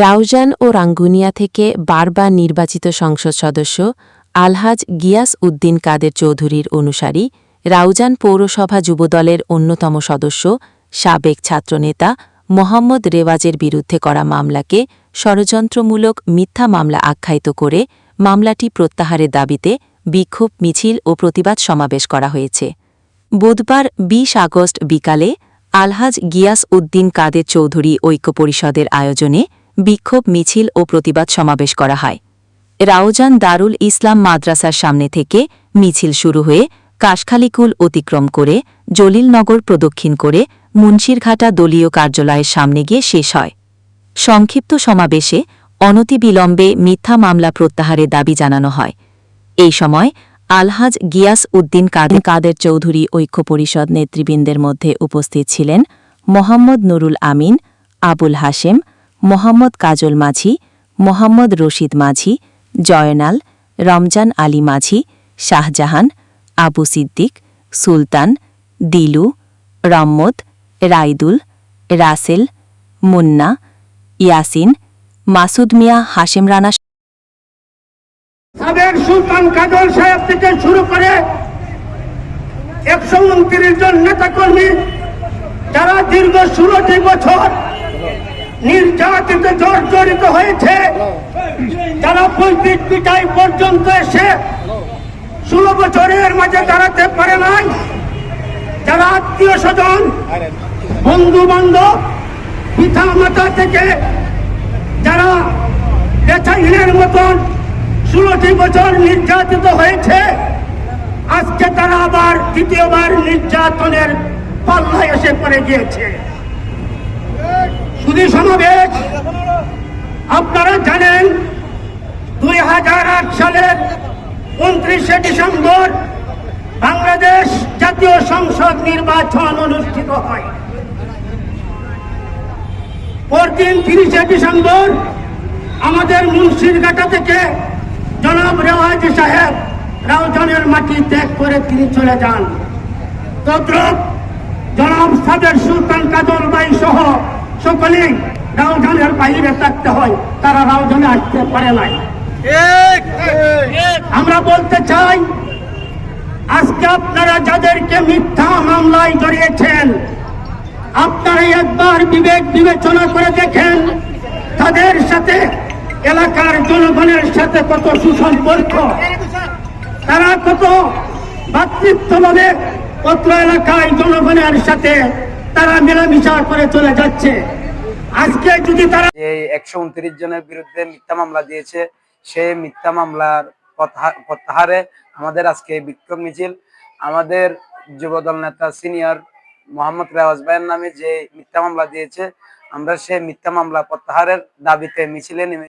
রাউজান ও রাঙ্গুনিয়া থেকে বারবার নির্বাচিত সংসদ সদস্য আলহাজ গিয়াস উদ্দিন কাদের চৌধুরীর অনুসারী, রাউজান পৌরসভা যুবদলের অন্যতম সদস্য, সাবেক ছাত্রনেতা মোহাম্মদ রেওয়াজের বিরুদ্ধে করা মামলাকে ষড়যন্ত্রমূলক মিথ্যা মামলা আখ্যায়িত করে মামলাটি প্রত্যাহারের দাবিতে বিক্ষোভ, মিছিল ও প্রতিবাদ সমাবেশ করা হয়েছে। বুধবার ২০ আগস্ট বিকালে আলহাজ গিয়াস উদ্দিন কাদের চৌধুরী ঐক্য পরিষদের আয়োজনে বিক্ষোভ, মিছিল ও প্রতিবাদ সমাবেশ করা হয়। রাউজান দারুল ইসলাম মাদ্রাসার সামনে থেকে মিছিল শুরু হয়ে কাশখালীকুল অতিক্রম করে জলিলনগর প্রদক্ষিণ করে মুন্সিরঘাটা দলীয় কার্যালয়ের সামনে গিয়ে শেষ হয়। সংক্ষিপ্ত সমাবেশে অনতিবিলম্বে মিথ্যা মামলা প্রত্যাহারের দাবি জানানো হয়। এই সময় আলহাজ গিয়াস উদ্দিন কাদের কাদের চৌধুরী ঐক্য পরিষদ নেতৃবৃন্দের মধ্যে উপস্থিত ছিলেন মোহাম্মদ নুরুল আমিন, আবুল হাশেম মোহাম্মদ কাজল মাঝি, মোহাম্মদ রশিদ মাঝি, জয়নাল, রমজান আলী মাঝি, শাহজাহান, আবু সিদ্দিক, সুলতান, দিলু রম্মদ রাইদুল, রাসেল, মুন্না, ইয়াসিন, মাসুদ মিয়া, হাশেম রানা সাবেক সুলতান কাজল সাহেব থেকে শুরু করে একশো উনত্রিশ জন নেতাকর্মী, যারা দীর্ঘ ষোলোটি বছর নির্যাতিত, জর্জরিত হয়েছে। যারা পঁয়ত্রিশ পিটাই পর্যন্ত এসে ষোলো বছরের মাঝে দাঁড়াতে পারে নাই, যারা আত্মীয় স্বজন বন্ধু বান্ধব পিতা মাতা থেকে যারা বেচাহীনের মতন ষোলোটি বছর নির্যাতিত হয়েছে, আজকে তারা আবার দ্বিতীয়বার নির্যাতনের পাল্লায় এসে পড়ে গিয়েছে। শুধু সমাবেশ আপনারা জানেন, দুই হাজার আট সালের উনত্রিশে ডিসেম্বর বাংলাদেশ জাতীয় সংসদ নির্বাচন অনুষ্ঠিত হয়। পরদিন তিরিশে ডিসেম্বর আমাদের মুন্সিরঘাটা থেকে জনাব রেওয়াজ সাহেব রাউজানের মাটি ত্যাগ করে তিনি চলে যান। তদ্রুপ জনাব সাদের সুলতান কাজল বাই সহ সকলেই রাউজানের বাইরে থাকতে হয় তারা রাউজানে আসতে পারে নাই। আমরা বলতে চাই আজকে আপনারা যাদেরকে মিথ্যা মামলায় জড়িয়েছেন আপনারা একবার বিবেক বিবেচনা করে দেখেন তাদের সাথে এলাকার জনগণের সাথে কত সুসম্পর্ক তারা কত ভাতৃত্বভাবে পত্র এলাকায় জনগণের সাথে তারা মেলামেশা করে চলে যাচ্ছে। আজকে যদি তারা যে একশো উনত্রিশ জনের বিরুদ্ধে মিথ্যা মামলা দিয়েছে, সেই মিথ্যা মামলার প্রত্যাহা- প্রত্যাহারে আমাদের আজকে বিক্ষোভ মিছিল। আমাদের যুবদল নেতা সিনিয়র মোহাম্মদ রেওয়াজ ভাইয়ের নামে যে মিথ্যা মামলা দিয়েছে, আমরা সেই মিথ্যা মামলা প্রত্যাহারের দাবিতে মিছিলে নেমে